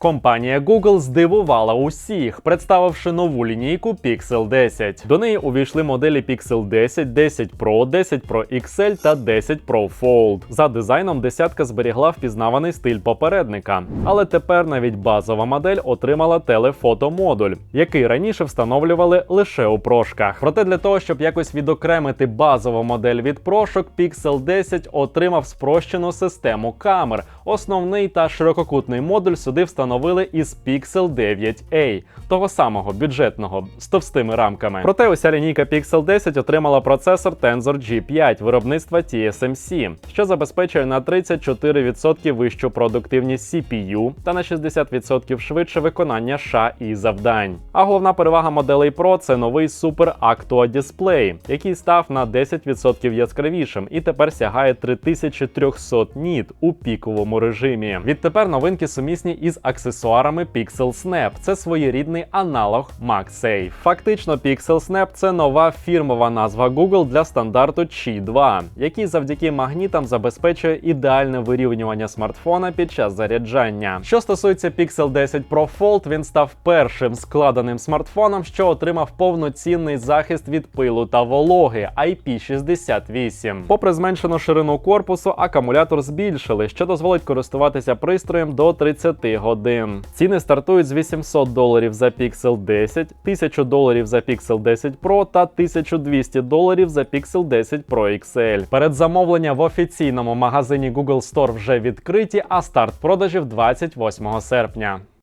Компанія Google здивувала усіх, представивши нову лінійку Pixel 10. До неї увійшли моделі Pixel 10, 10 Pro, 10 Pro XL та 10 Pro Fold. За дизайном десятка зберігла впізнаваний стиль попередника. Але тепер навіть базова модель отримала телефотомодуль, який раніше встановлювали лише у прошках. Проте для того, щоб якось відокремити базову модель від прошок, Pixel 10 отримав спрощену систему камер. Основний та ширококутний модуль сюди встановили із Pixel 9a, того самого бюджетного з товстими рамками. Проте уся лінійка Pixel 10 отримала процесор Tensor G5 виробництва TSMC, що забезпечує на 34% вищу продуктивність CPU та на 60% швидше виконання США і завдань. А головна перевага моделей Pro це новий Super Actua дисплей, який став на 10% яскравішим і тепер сягає 3300 ніт у піковому режимі. Відтепер новинки сумісні із аксесуарами Pixel Snap. Це своєрідний аналог MagSafe. Фактично, Pixel Snap це нова фірмова назва Google для стандарту Qi 2, який завдяки магнітам забезпечує ідеальне вирівнювання смартфона під час заряджання. Що стосується Pixel 10 Pro Fold, він став першим складеним смартфоном, що отримав повноцінний захист від пилу та вологи IP68. Попри зменшену ширину корпусу, акумулятор збільшили, що дозволить користуватися пристроєм до 30 годин. Ціни стартують з 800 доларів за Pixel 10, 1000 доларів за Pixel 10 Pro та 1200 доларів за Pixel 10 Pro XL. Передзамовлення в офіційному магазині Google Store вже відкриті, а старт продажів 28 серпня.